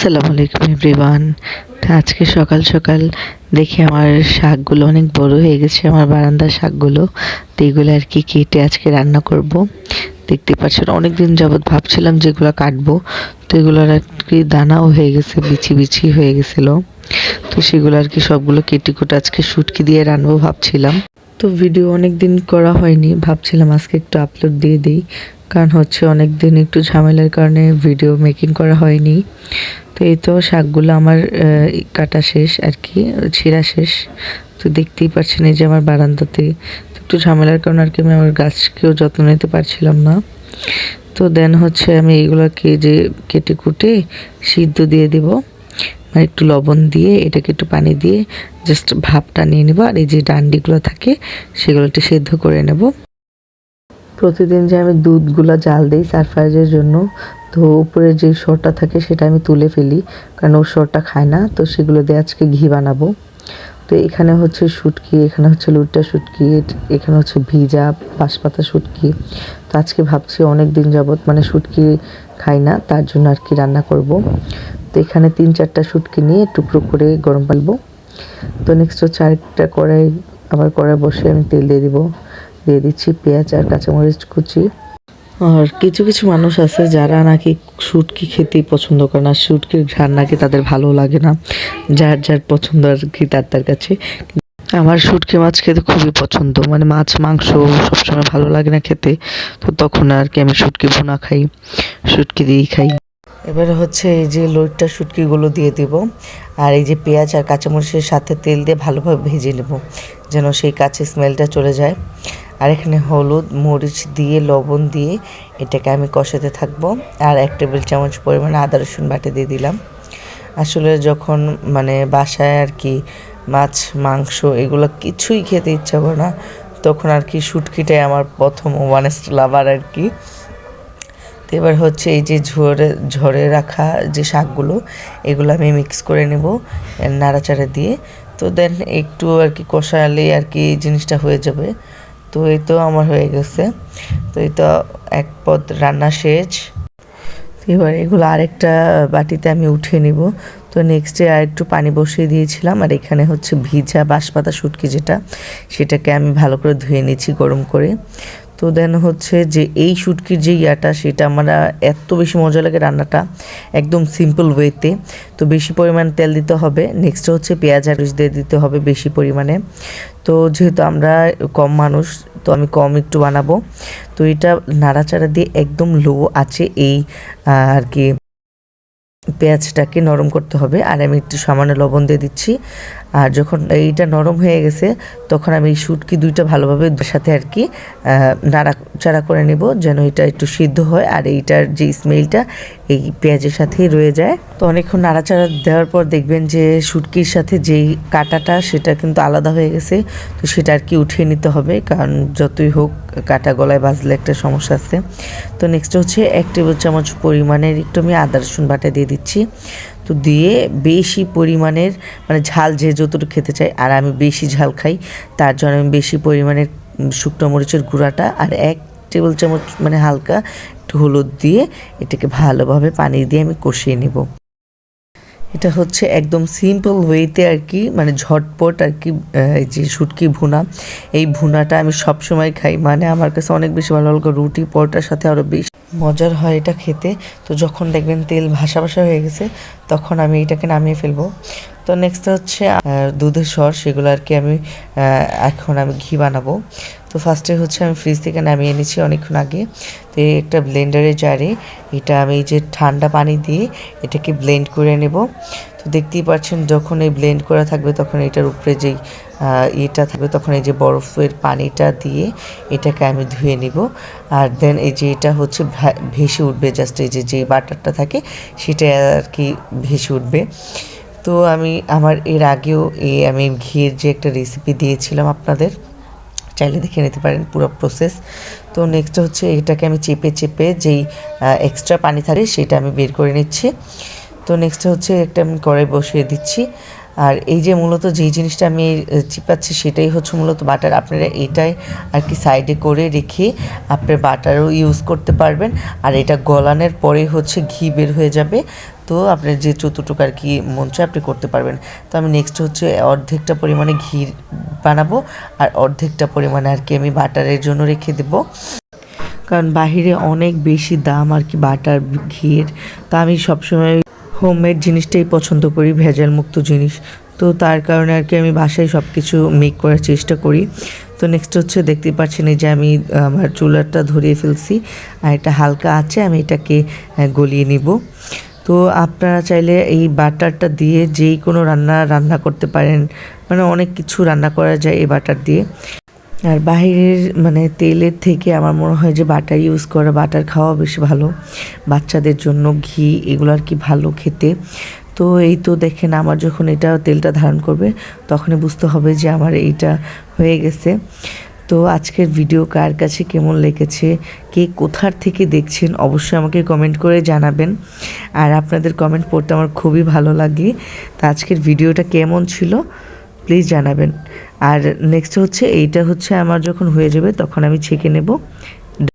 আসসালামু আলাইকুম এভরিওয়ান। আজকে সকাল সকাল দেখি আমার শাকগুলো অনেক বড় হয়ে গেছে, আমার বারান্দার শাকগুলো। তো এগুলো আর কি কেটে আজকে রান্না করব। দেখতে পাচ্ছেন অনেক দিন যাবৎ ভাবছিলাম যেগুলো কাটবো। তো এগুলোর আর কি দানাও হয়ে গেছে, বিচি বিচি হয়ে গেছিল। তো সেগুলো আর কি সবগুলো কেটে কুটে আজকে শুটকি দিয়ে রানবো ভাবছিলাম। তো ভিডিও অনেক দিন করা হয়নি, ভাবছিলাম আজকে একটু আপলোড দিয়ে দিই। কারণ হচ্ছে অনেক দিন একটু ঝামেলার কারণে ভিডিও মেকিং করা হয়নি। তো এই তো শাকগুলো আমার কাটা শেষ আর কি, ছিঁড়া শেষ। তো দেখতেই পাচ্ছেন এই যে আমার বারান্দাতে। তো একটু ঝামেলার কারণে আর কি আমি আমার গাছকেও যত্ন নিতে পারছিলাম না। তো দেন হচ্ছে আমি এইগুলোকে যে কেটে কুটে সিদ্ধ দিয়ে দিব। মানে একটু লবণ দিয়ে এটাকে একটু পানি দিয়ে জাস্ট ভাপটা নিয়ে নেব। আর এই যে ডান্ডিগুলো থাকে, সেগুলো একটু সেদ্ধ করে নেব। প্রতিদিন যে আমি দুধগুলো জাল দিই সারফাইজের জন্য তো উপরে যে সরটা থাকে সেটা আমি তুলে ফেলি, কারণ ও সরটা খায় না, তো সেগুলো দিয়ে আজকে ঘি বানাবো। তো এখানে হচ্ছে শুটকি, এখানে হচ্ছে লুটটা শুটকি, এখানে হচ্ছে ভিজা বাঁশপাতা শুটকি। তো আজকে ভাবছি অনেক দিন যাবৎ মানে শুটকি খাই না, তার জন্য আর কি রান্না করব। তো এখানে তিন চারটা শুটকি নিয়ে টুকরো করে গরম পালবো। তো নেক্সট হচ্ছে আরেকটা কড়াই, আবার কড়াই বসে আমি তেল দিয়ে দিব। দিয়ে দিচ্ছি পেঁয়াজ আর কাঁচামরিচ কুচি। আর কিছু কিছু মানুষ আছে যারা নাকি শুটকি খেতেই পছন্দ করে না, শুটকির ঘ্রাণ নাকি তাদের ভালো লাগে না, যার যার পছন্দ আর কি তার তার কাছে। আমার শুটকি মাছ খেতে খুবই পছন্দ মানে মাছ, মাংস সবসময় ভালো লাগে না খেতে, তো তখন আর কি আমি শুটকি ভুনা খাই, শুটকি দিয়েই খাই। এবারে হচ্ছে এই যে লইট্টা শুটকিগুলো দিয়ে দিব, আর এই যে পেঁয়াজ আর কাঁচামরিচের সাথে তেল দিয়ে ভালোভাবে ভেজে নেব, যেন সেই কাঁচা স্মেলটা চলে যায়। আর এখানে হলুদ, মরিচ দিয়ে, লবণ দিয়ে এটাকে আমি কষাতে থাকব। আর এক টেবিল চামচ পরিমাণে আদা, রসুন বাটে দিয়ে দিলাম। আসলে যখন মানে বাসায় আর কি মাছ, মাংস এগুলো কিছুই খেতে ইচ্ছা করে না, তখন আর কি শুটকিটাই আমার প্রথম ওয়ানেস্ট লাভার আর কি। তো এবার হচ্ছে এই যে ঝরে ঝরে রাখা যে শাকগুলো, এগুলো আমি মিক্স করে নেব নাড়াচাড়া দিয়ে। তো দেন একটু আর কি কষালে আর কি জিনিসটা হয়ে যাবে। তো এই তো আমার হয়ে গেছে। তো এই তো এক পদ রান্না শেষ। এবার এগুলো আরেকটা বাটিতে আমি উঠিয়ে নিব। তো নেক্সট ডে আর একটু পানি বসিয়ে দিয়েছিলাম। আর এখানে হচ্ছে ভিজা বাঁশপাতা শুটকি যেটা, সেটাকে আমি ভালো করে ধুয়ে নিয়েছি গরম করে। তো দেন হচ্ছে যে এই শুটকির যে ইয়াটা, সেটা আমরা এত বেশি মজা লাগে রান্নাটা একদম সিম্পল ওয়েতে তো বেশি পরিমাণ তেল দিতে হবে। নেক্সট হচ্ছে পেঁয়াজ মরিচ দিয়ে দিতে হবে বেশি পরিমাণে। তো যেহেতু আমরা কম মানুষ, তো আমি কম একটু বানাবো। তো এটা নাড়াচাড়া দিয়ে একদম লো আছে এই আর কি পেঁয়াজটাকে নরম করতে হবে আর আমি একটু সামান্য লবণ দিয়ে দিচ্ছি। আর যখন এইটা নরম হয়ে গেছে, তখন আমি এই শুটকি দুইটা ভালোভাবে সাথে আর কি নাড়াচাড়া করে নেব যেন এটা একটু সিদ্ধ হয় আর এইটার যে স্মেলটা এই পেঁয়াজের সাথেই রয়ে যায়। তো অনেকক্ষণ নাড়াচাড়া দেওয়ার পর দেখবেন যে শুটকির সাথে যেই কাটাটা, সেটা কিন্তু আলাদা হয়ে গেছে। তো সেটা আর কি উঠিয়ে নিতে হবে, কারণ যতই হোক কাটা গলায় বাজলে একটা সমস্যা আছে। তো নেক্সট হচ্ছে এক টেবিল চামচ পরিমাণের একটু আমি আদা রসুন বাটা দিয়ে দিচ্ছি। তো দিয়ে বেশি পরিমাণের মানে ঝাল যে যতটুকু খেতে চাই, আর আমি বেশি ঝাল খাই, তার জন্য আমি বেশি পরিমাণের শুকনো মরিচের গুঁড়াটা আর এক টেবিল চামচ মানে হালকা একটু হলুদ দিয়ে এটাকে ভালোভাবে পানি দিয়ে আমি কষিয়ে নেব। এটা হচ্ছে একদম সিম্পল ওয়েতে আর কি মানে ঝটপট আর কি যে শুটকি ভুনা। এই ভুনাটা আমি সবসময় খাই মানে আমার কাছে অনেক বেশি ভালো লাগে, রুটি পরোটার সাথে আরও বেশি মজার হয় এটা খেতে। তো যখন দেখবেন তেল ভাসা ভাসা হয়ে গেছে, তখন আমি এটাকে নামিয়ে ফেলব। তো নেক্সট হচ্ছে দুধের সর সেগুলো আর কি আমি এখন আমি ঘি বানাবো। তো ফার্স্টে হচ্ছে আমি ফ্রিজ থেকে নামিয়ে এনেছি অনেকক্ষণ আগে। তো একটা ব্লেন্ডারে জারে এটা আমি এই যে ঠান্ডা পানি দিয়ে এটাকে ব্লেন্ড করে নেব। তো দেখতেই পাচ্ছেন যখন এই ব্লেন্ড করা থাকবে তখন এটার উপরে যেই ইয়েটা থাকবে তখন এই যে বরফের পানিটা দিয়ে এটাকে আমি ধুয়ে নিব। আর দেন এই যে এটা হচ্ছে ভেসে উঠবে জাস্ট এই যে যে বাটারটা থাকে সেটা আর কি ভেসে উঠবে। তো আমি আমার এর আগেও এই আমি ঘিয়ের যে একটা রেসিপি দিয়েছিলাম আপনাদের, চাইলে দেখে নিতে পারেন পুরো প্রসেস তো নেক্সট হচ্ছে এটাকে আমি চেপে চেপে যেই এক্সট্রা পানি থাকে সেটা আমি বের করে নিচ্ছি। তো নেক্সট হচ্ছে একটা আমি কড়াই বসিয়ে দিচ্ছি। আর এই যে মূলত যেই জিনিসটা আমি চিপাচ্ছি সেটাই হচ্ছে মূলত বাটার। আপনারা এটাই আর কি সাইডে করে রেখে আপনার বাটারও ইউজ করতে পারবেন। আর এটা গলানোর পরে হচ্ছে ঘি বের হয়ে যাবে। তো আপনার যে যতটুকু আর কি মন চায় আপনি করতে পারবেন। তো আমি নেক্সট হচ্ছে অর্ধেকটা পরিমাণে ঘি বানাবো আর অর্ধেকটা পরিমাণে আর কি আমি বাটারের জন্য রেখে দেবো। কারণ বাহিরে অনেক বেশি দাম আর কি বাটার ঘিয়ের তা আমি সবসময় হোমমেড জিনিসটাই পছন্দ করি ভেজাল মুক্ত জিনিস। তো তার কারণে আর কি আমি বাসায় সব কিছু মেক করার চেষ্টা করি। তো নেক্সট হচ্ছে দেখতে পাচ্ছেন এই যে আমি, আমার চুলাটা ধরিয়ে ফেলছি। আর এটা হালকা আছে আমি এটাকে গলিয়ে নিব। তো আপনারা চাইলে এই বাটারটা দিয়ে যেই কোনো রান্না রান্না করতে পারেন। মানে অনেক কিছু রান্না করা যায় এই বাটার দিয়ে। আর বাইরের মানে তেলের থেকে আমার মনে হয় যে বাটার ইউজ করা, বাটার খাওয়া বেশি ভালো। বাচ্চাদের জন্য ঘি এগুলো আর কি ভালো খেতে। তো এই তো দেখেন আমার যখন এটা তেলটা ধারণ করবে, তখনই বুঝতে হবে যে আমার এইটা হয়ে গেছে। তো আজকের ভিডিও কার কাছে কেমন লেগেছে, কে কোথার থেকে দেখছেন অবশ্যই আমাকে কমেন্ট করে জানাবেন। আর আপনাদের কমেন্ট পড়তে আমার খুবই ভালো লাগে। তা আজকের ভিডিওটা কেমন ছিল প্লিজ জানাবেন। আর নেক্সট হচ্ছে, এইটা হচ্ছে আমার যখন হয়ে যাবে তখন আমি ছেঁকে নেব।